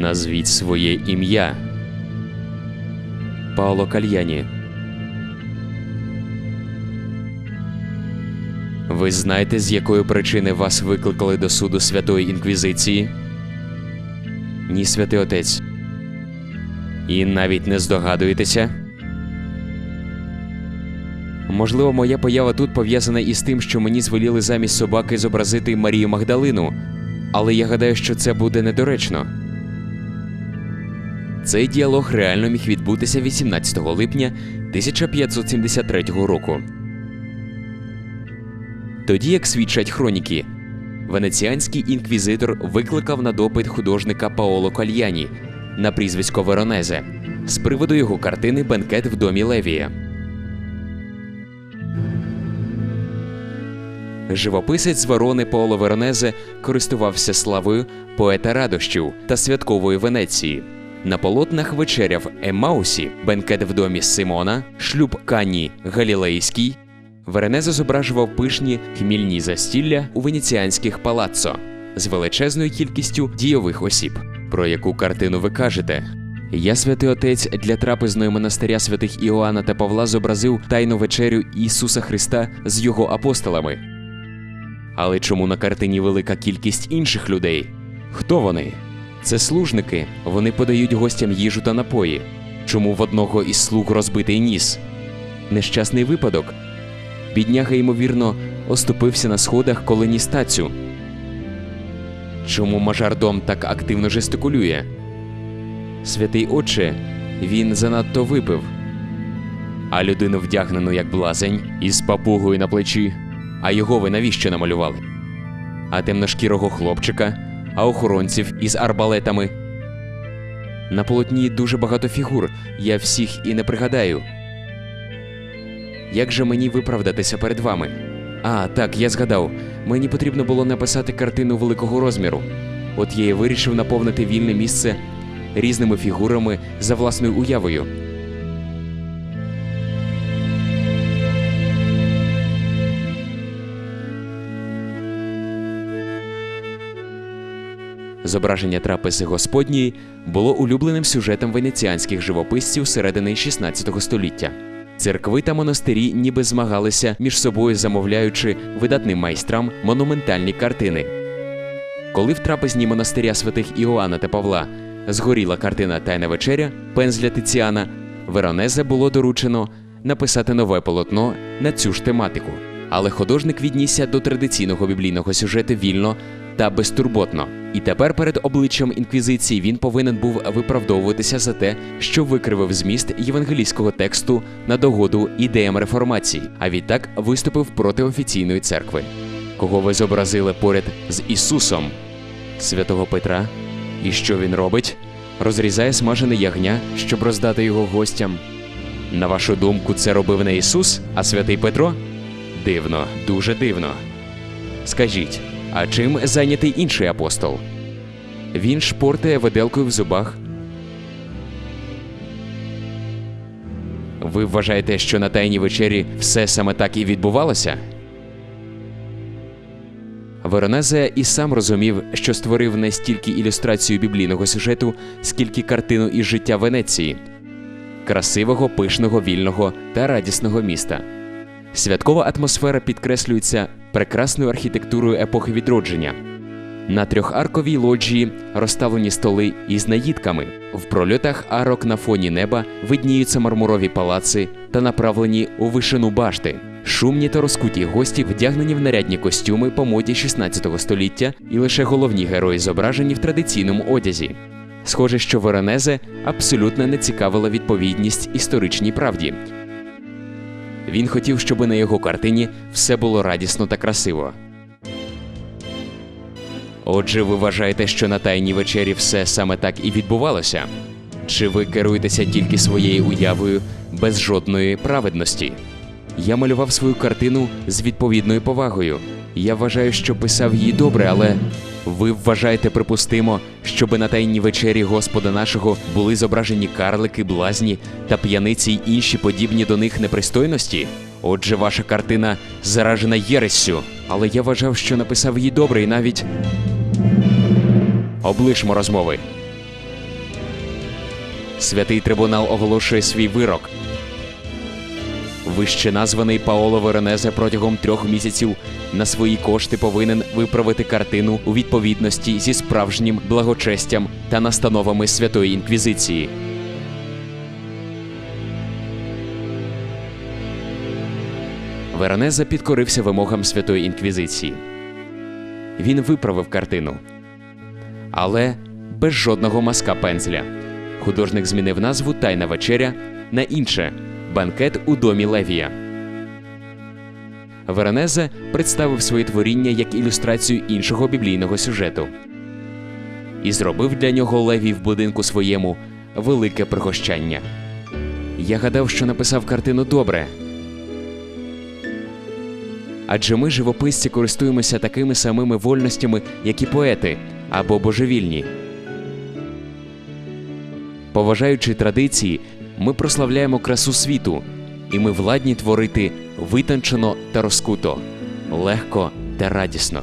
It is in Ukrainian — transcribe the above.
Назвіть своє ім'я. Паоло Кальяні. Ви знаєте, з якої причини вас викликали до суду Святої Інквізиції? Ні, святий отець. І навіть не здогадуєтеся? Можливо, моя поява тут пов'язана із тим, що мені звеліли замість собаки зобразити Марію Магдалину, але я гадаю, що це буде недоречно. Цей діалог реально міг відбутися 18 липня 1573 року. Тоді, як свідчать хроніки, венеціанський інквізитор викликав на допит художника Паоло Кальяні на прізвисько Веронезе з приводу його картини Бенкет в домі Левія. Живописець Ворони Паоло Веронезе користувався славою поета радощів та святкової Венеції. На полотнах вечеряв Емаусі, бенкет в домі Симона, шлюб Кані Галілейський. Веронезе зображував пишні хмільні застілля у венеціанських палаццо з величезною кількістю дійових осіб. Про яку картину ви кажете? Я, святий отець, для трапезної монастиря святих Іоанна та Павла зобразив тайну вечерю Ісуса Христа з його апостолами. Але чому на картині велика кількість інших людей? Хто вони? Це служники. Вони подають гостям їжу та напої. Чому в одного із слуг розбитий ніс? Нещасний випадок. Бідняга, ймовірно, оступився на сходах, коли ніс тацю. Чому мажордом так активно жестикулює? Святий Отче, він занадто випив. А людину вдягнену як блазень із папугою на плечі. А його ви навіщо намалювали? А темношкірого хлопчика, а охоронців із арбалетами. На полотні дуже багато фігур, я всіх і не пригадаю. Як же мені виправдатися перед вами? А, так, я згадав. Мені потрібно було написати картину великого розміру. От я і вирішив наповнити вільне місце різними фігурами за власною уявою. Зображення трапези Господньої було улюбленим сюжетом венеціанських живописців середини 16 століття. Церкви та монастирі ніби змагалися між собою, замовляючи видатним майстрам монументальні картини. Коли в трапезній монастиря святих Іоанна та Павла згоріла картина Тайна вечеря пензля Тиціана, Веронезе було доручено написати нове полотно на цю ж тематику. Але художник віднісся до традиційного біблійного сюжету вільно та безтурботно. І тепер перед обличчям інквізиції він повинен був виправдовуватися за те, що викривив зміст євангелійського тексту на догоду ідеям реформації, а відтак виступив проти офіційної церкви. Кого ви зобразили поряд з Ісусом? Святого Петра. І що він робить? Розрізає смажене ягня, щоб роздати його гостям. На вашу думку, це робив не Ісус, а святий Петро? Дивно, дуже дивно. Скажіть, а чим зайнятий інший апостол? Він шпортає виделкою в зубах. Ви вважаєте, що на тайній вечері все саме так і відбувалося? Веронезе і сам розумів, що створив не стільки ілюстрацію біблійного сюжету, скільки картину із життя Венеції красивого, пишного, вільного та радісного міста. Святкова атмосфера підкреслюється прекрасною архітектурою епохи відродження. На трьохарковій лоджії розставлені столи із наїдками. В прольотах арок на фоні неба видніються мармурові палаци та направлені у вишину башти. Шумні та розкуті гості вдягнені в нарядні костюми по моді 16 століття, і лише головні герої зображені в традиційному одязі. Схоже, що Веронезе абсолютно не цікавила відповідність історичній правді. Він хотів, щоб на його картині все було радісно та красиво. Отже, ви вважаєте, що на тайній вечері все саме так і відбувалося? Чи ви керуєтеся тільки своєю уявою без жодної праведності? Я малював свою картину з відповідною повагою. Я вважаю, що писав її добре, але ви вважаєте припустимо, щоби на тайній вечері Господа нашого були зображені карлики, блазні та п'яниці й інші подібні до них непристойності? Отже, ваша картина заражена єрессю, але я вважав, що написав її добре і навіть облишмо розмови. Святий трибунал оголошує свій вирок. Вище названий Паоло Веронезе протягом трьох місяців на свої кошти повинен виправити картину у відповідності зі справжнім благочестям та настановами Святої Інквізиції. Веронеза підкорився вимогам Святої Інквізиції. Він виправив картину, але без жодного маска пензля. Художник змінив назву Тайна вечеря на інше банкет у домі Левія. Веронезе представив своє творіння як ілюстрацію іншого біблійного сюжету і зробив для нього Левій в будинку своєму велике пригощання. Я гадав, що написав картину добре. Адже ми, живописці, користуємося такими самими вольностями, як і поети або божевільні. Поважаючи традиції, ми прославляємо красу світу, і ми владні творити витончено та розкуто, легко та радісно.